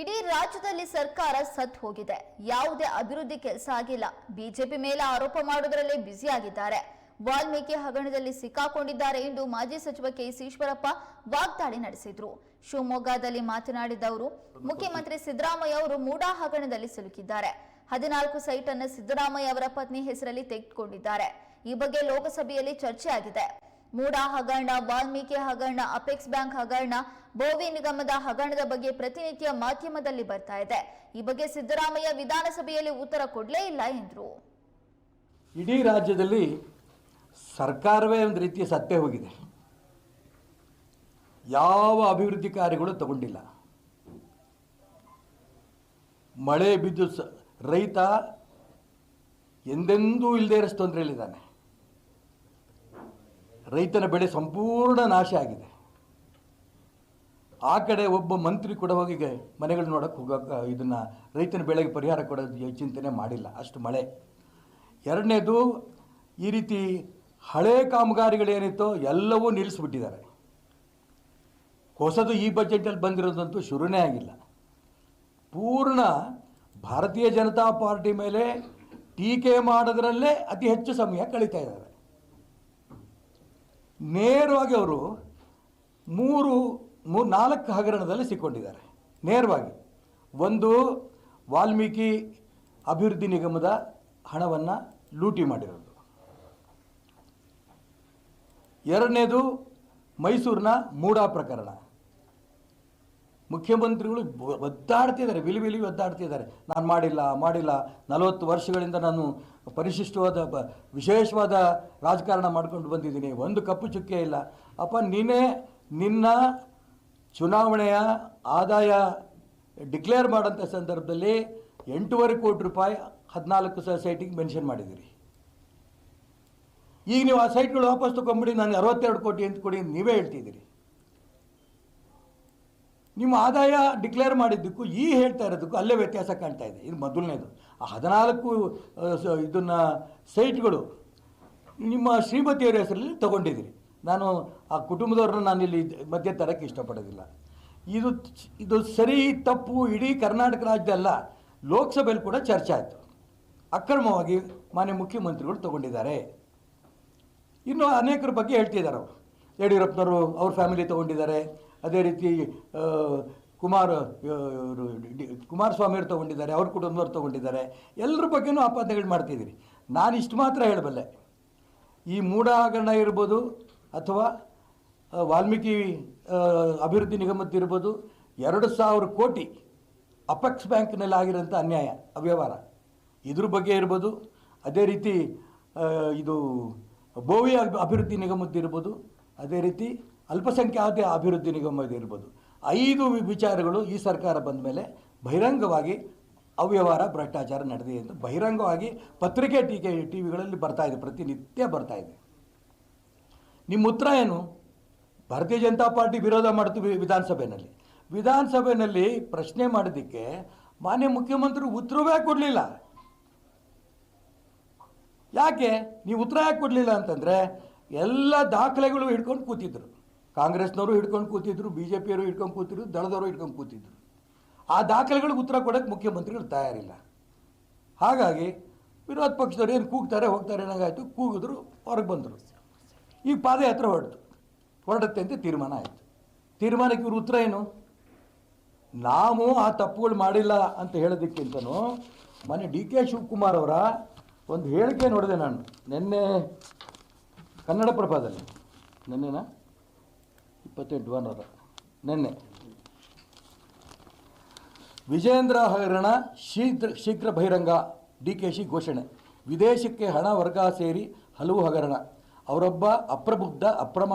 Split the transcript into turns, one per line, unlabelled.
ಇಡೀ ರಾಜ್ಯದಲ್ಲಿ ಸರ್ಕಾರ ಸತ್ ಹೋಗಿದೆ. ಯಾವುದೇ ಅಭಿವೃದ್ಧಿ ಕೆಲಸ ಆಗಿಲ್ಲ. ಬಿಜೆಪಿ ಮೇಲೆ ಆರೋಪ ಮಾಡುವುದರಲ್ಲಿ ಬ್ಯುಸಿಯಾಗಿದ್ದಾರೆ ವಾಲ್ಮೀಕಿ ಹಗರಣದಲ್ಲಿ ಸಿಕ್ಕಾಕೊಂಡಿದ್ದಾರೆ ಎಂದು ಮಾಜಿ ಸಚಿವ ಕೆ ಈಶ್ವರಪ್ಪ ವಾಗ್ದಾಳಿ ನಡೆಸಿದ್ರು. ಶಿವಮೊಗ್ಗದಲ್ಲಿ ಮಾತನಾಡಿದ ಅವರು, ಮುಖ್ಯಮಂತ್ರಿ ಸಿದ್ದರಾಮಯ್ಯ ಅವರು ಮೂಡಾ ಹಗರಣದಲ್ಲಿ ಸಿಲುಕಿದ್ದಾರೆ. ಹದಿನಾಲ್ಕು ಸೈಟ್ ಅನ್ನು ಸಿದ್ದರಾಮಯ್ಯ ಅವರ ಪತ್ನಿ ಹೆಸರಲ್ಲಿ ತೆಗೆದುಕೊಂಡಿದ್ದಾರೆ. ಈ ಬಗ್ಗೆ ಲೋಕಸಭೆಯಲ್ಲಿ ಚರ್ಚೆ ಆಗಿದೆ ಮೂಡಾ ಹಗರಣ, ವಾಲ್ಮೀಕಿ ಹಗರಣ, ಅಪೆಕ್ಸ್ ಬ್ಯಾಂಕ್ ಹಗರಣ ಬೋವಿ ನಿಗಮದ ಹಗರಣದ ಬಗ್ಗೆ ಪ್ರತಿನಿತ್ಯ ಮಾಧ್ಯಮದಲ್ಲಿ ಬರ್ತಾ ಇದೆ. ಈ ಬಗ್ಗೆ ಸಿದ್ದರಾಮಯ್ಯ ವಿಧಾನಸಭೆಯಲ್ಲಿ ಉತ್ತರ ಕೊಡಲೇ ಇಲ್ಲ ಎಂದರು.
ಇಡೀ ರಾಜ್ಯದಲ್ಲಿ ಸರ್ಕಾರವೇ ಒಂದು ರೀತಿಯ ಸತ್ತೆ ಹೋಗಿದೆ. ಯಾವ ಅಭಿವೃದ್ಧಿ ಕಾರ್ಯಗಳು ತಗೊಂಡಿಲ್ಲ. ಮಳೆ ಬಿದ್ದು ಸ, ರೈತ ಎಂದೆಂದೂ ಇಲ್ಲದೇ ಇರೋ ತೊಂದರೆಯಲ್ಲಿದ್ದಾನೆ. ರೈತನ ಬೆಳೆ ಸಂಪೂರ್ಣ ನಾಶ ಆಗಿದೆ. ಆ ಕಡೆ ಒಬ್ಬ ಮಂತ್ರಿ ಕೂಡ ಹೋಗಿ ಮನೆಗಳು ನೋಡೋಕೆ ಹೋಗೋಕೆ, ಇದನ್ನು ರೈತನ ಬೆಳೆಗೆ ಪರಿಹಾರ ಕೊಡೋದು ಚಿಂತನೆ ಮಾಡಿಲ್ಲ. ಅಷ್ಟು ಮಳೆ. ಎರಡನೇದು, ಈ ರೀತಿ ಹಳೆ ಕಾಮಗಾರಿಗಳೇನಿತ್ತೋ ಎಲ್ಲವೂ ನಿಲ್ಲಿಸ್ಬಿಟ್ಟಿದ್ದಾರೆ. ಹೊಸದು ಈ ಬಜೆಟಲ್ಲಿ ಬಂದಿರೋದಂತೂ ಶುರುನೇ ಆಗಿಲ್ಲ. ಪೂರ್ಣ ಭಾರತೀಯ ಜನತಾ ಪಾರ್ಟಿ ಮೇಲೆ ಟೀಕೆ ಮಾಡೋದ್ರಲ್ಲೇ ಅತಿ ಹೆಚ್ಚು ಸಮಯ ಕಳೀತಾ ಇದ್ದಾರೆ. ನೇರವಾಗಿ ಅವರು ಮೂರು ಮೂರು ನಾಲ್ಕು ಹಗರಣದಲ್ಲಿ ಸಿಕ್ಕೊಂಡಿದ್ದಾರೆ. ನೇರವಾಗಿ. ಒಂದು, ವಾಲ್ಮೀಕಿ ಅಭಿವೃದ್ಧಿ ನಿಗಮದ ಹಣವನ್ನು ಲೂಟಿ ಮಾಡಿರೋದು. ಎರಡನೇದು ಮೈಸೂರಿನ ಮೂಡಾ ಪ್ರಕರಣ. ಮುಖ್ಯಮಂತ್ರಿಗಳು ಒದ್ದಾಡ್ತಿದ್ದಾರೆ ವಿಲಿ ವಿಲಿ ಒದ್ದಾಡ್ತಿದ್ದಾರೆ ನಾನು ಮಾಡಿಲ್ಲ ಮಾಡಿಲ್ಲ. ನಲವತ್ತು ವರ್ಷಗಳಿಂದ ನಾನು ಪರಿಶಿಷ್ಟವಾದ ಬ ವಿಶೇಷವಾದ ರಾಜಕಾರಣ ಮಾಡ್ಕೊಂಡು ಬಂದಿದ್ದೀನಿ. ಒಂದು ಕಪ್ಪು ಚುಕ್ಕೆ ಇಲ್ಲ. ಅಪ್ಪ ನೀನೇ ನಿನ್ನ ಚುನಾವಣೆಯ ಆದಾಯ ಡಿಕ್ಲೇರ್ ಮಾಡೋಂಥ ಸಂದರ್ಭದಲ್ಲಿ ಎಂಟೂವರೆ ಕೋಟಿ ರೂಪಾಯಿ ಹದಿನಾಲ್ಕು ಸೊಸೈಟಿಗೆ ಸೈಟಿಗೆ ಮೆನ್ಷನ್ ಮಾಡಿದ್ದೀರಿ. ಈಗ ನೀವು ಆ ಸೈಟ್ಗಳು ವಾಪಸ್ ತೊಗೊಂಬಿಡಿ ನಾನು ಅರವತ್ತೆರಡು ಕೋಟಿ ಅಂತ ಕೊಡಿ, ನೀವೇ ಹೇಳ್ತಿದ್ದೀರಿ. ನಿಮ್ಮ ಆದಾಯ ಡಿಕ್ಲೇರ್ ಮಾಡಿದ್ದಕ್ಕೂ ಈ ಹೇಳ್ತಾ ಇರೋದಕ್ಕೂ ಅಲ್ಲೇ ವ್ಯತ್ಯಾಸ ಕಾಣ್ತಾ ಇದೆ. ಇದು ಮೊದಲನೇದು. ಆ ಹದಿನಾಲ್ಕು ಇದನ್ನು ಸೈಟ್ಗಳು ನಿಮ್ಮ ಶ್ರೀಮತಿಯವರ ಹೆಸರಲ್ಲಿ ತಗೊಂಡಿದ್ದೀರಿ. ನಾನು ಆ ಕುಟುಂಬದವ್ರನ್ನ ನಾನು ಇಲ್ಲಿ ಮಧ್ಯೆ ತರಕ್ಕೆ ಇಷ್ಟಪಡೋದಿಲ್ಲ. ಇದು ಇದು ಸರಿ, ತಪ್ಪು, ಇಡೀ ಕರ್ನಾಟಕ ರಾಜ್ಯದಲ್ಲ ಲೋಕಸಭೆಯಲ್ಲಿ ಕೂಡ ಚರ್ಚೆ ಆಯಿತು. ಅಕ್ರಮವಾಗಿ ಮಾನ್ಯ ಮುಖ್ಯಮಂತ್ರಿಗಳು ತಗೊಂಡಿದ್ದಾರೆ. ಇನ್ನು ಅನೇಕರ ಬಗ್ಗೆ ಹೇಳ್ತಿದ್ದಾರೆ ಅವರು. ಯಡಿಯೂರಪ್ಪನವರು ಅವ್ರ ಫ್ಯಾಮಿಲಿ ತೊಗೊಂಡಿದ್ದಾರೆ. ಅದೇ ರೀತಿ ಕುಮಾರ್ ಕುಮಾರಸ್ವಾಮಿಯವರು ತೊಗೊಂಡಿದ್ದಾರೆ, ಅವ್ರ ಕುಟುಂಬದವ್ರು ತೊಗೊಂಡಿದ್ದಾರೆ. ಎಲ್ಲರ ಬಗ್ಗೆನೂ ಆಪಾದನೆಗಳು ಮಾಡ್ತಿದ್ದೀರಿ. ನಾನು ಇಷ್ಟು ಮಾತ್ರ ಹೇಳಬಲ್ಲೆ. ಈ ಮೂಢ ಇರ್ಬೋದು ಅಥವಾ ವಾಲ್ಮೀಕಿ ಅಭಿವೃದ್ಧಿ ನಿಗಮದ್ದಿರ್ಬೋದು ಎರಡು ಸಾವಿರ ಕೋಟಿ ಅಪೆಕ್ಸ್ ಬ್ಯಾಂಕ್ನಲ್ಲಿ ಆಗಿರೋಂಥ ಅನ್ಯಾಯ, ಅವ್ಯವಹಾರ. ಇದ್ರ ಬಗ್ಗೆ ಇರ್ಬೋದು, ಅದೇ ರೀತಿ ಇದು ಬೋವಿ ಅಭಿ- ಅಭಿವೃದ್ಧಿ ನಿಗಮದ್ದಿರ್ಬೋದು ಅದೇ ರೀತಿ ಅಲ್ಪಸಂಖ್ಯಾತ ಅಭಿವೃದ್ಧಿ ನಿಗಮ ಇರ್ಬೋದು. ಐದು ವಿಚಾರಗಳು ಈ ಸರ್ಕಾರ ಬಂದ ಮೇಲೆ ಬಹಿರಂಗವಾಗಿ ಅವ್ಯವಹಾರ, ಭ್ರಷ್ಟಾಚಾರ ನಡೆದಿದೆ ಎಂದು ಬಹಿರಂಗವಾಗಿ ಪತ್ರಿಕೆ ಟೀಕೆ ಟಿ ವಿಗಳಲ್ಲಿ ಬರ್ತಾ ಇದೆ, ಪ್ರತಿನಿತ್ಯ ಬರ್ತಾ ಇದೆ. ನಿಮ್ಮ ಉತ್ತರ ಏನು? ಭಾರತೀಯ ಜನತಾ ಪಾರ್ಟಿ ವಿರೋಧ ಮಾಡ್ತು ವಿ- ವಿಧಾನಸಭೆಯಲ್ಲಿ. ವಿಧಾನಸಭೆಯಲ್ಲಿ ಪ್ರಶ್ನೆ ಮಾಡಿದ್ದಕ್ಕೆ ಮಾನ್ಯ ಮುಖ್ಯಮಂತ್ರಿ ಉತ್ತರವೇ ಕೊಡಲಿಲ್ಲ. ಯಾಕೆ? ನೀವು ಉತ್ತರ ಯಾಕೆ ಕೊಡಲಿಲ್ಲ ಅಂತಂದರೆ ಎಲ್ಲ ದಾಖಲೆಗಳು ಹಿಡ್ಕೊಂಡು ಕೂತಿದ್ರು. ಕಾಂಗ್ರೆಸ್ನವರು ಹಿಡ್ಕೊಂಡು ಕೂತಿದ್ರು ಬಿ ಜೆ ಪಿಯವರು ಹಿಡ್ಕೊಂಡು ಕೂತಿದ್ರು, ದಳದವರು ಹಿಡ್ಕೊಂಡು ಕೂತಿದ್ರು. ಆ ದಾಖಲೆಗಳಿಗೆ ಉತ್ತರ ಕೊಡೋಕ್ಕೆ ಮುಖ್ಯಮಂತ್ರಿಗಳು ತಯಾರಿಲ್ಲ. ಹಾಗಾಗಿ ವಿರೋಧ ಪಕ್ಷದವ್ರು ಏನು ಕೂಗ್ತಾರೆ, ಹೋಗ್ತಾರೆ, ಏನಾಗಾಯಿತು? ಕೂಗಿದ್ರು, ಹೊರಗೆ ಬಂದರು. ಈಗ ಪಾದಯಾತ್ರೆ ಹೊರಡ್ತು ಹೊರಡುತ್ತೆ ಅಂತ ತೀರ್ಮಾನ ಆಯಿತು. ತೀರ್ಮಾನಕ್ಕೆ ಇವ್ರ ಉತ್ತರ ಏನು? ನಾವು ಆ ತಪ್ಪುಗಳು ಮಾಡಿಲ್ಲ ಅಂತ ಹೇಳೋದಕ್ಕಿಂತನೂ ಮೊನ್ನೆ ಡಿ ಕೆ ಶಿವಕುಮಾರ್ ಅವರ ಒಂದು ಹೇಳಿಕೆ ನೋಡಿದೆ ನಾನು. ನಿನ್ನೆ ಕನ್ನಡಪ್ರಭದಲ್ಲಿ. ನಿನ್ನೆನಾ? ಇಪ್ಪತ್ತೆಂಟು ಭಾನುವಾರ ನಿನ್ನೆ. ವಿಜೇಂದ್ರ ಹಗರಣ ಶೀಘ್ರ ಶೀಘ್ರ ಬಹಿರಂಗ, ಡಿ ಕೆ ಶಿ ಘೋಷಣೆ. ವಿದೇಶಕ್ಕೆ ಹಣ ವರ್ಗ ಸೇರಿ ಹಲವು ಹಗರಣ. ಅವರೊಬ್ಬ ಅಪ್ರಬುದ್ಧ, ಅಪ್ರಮ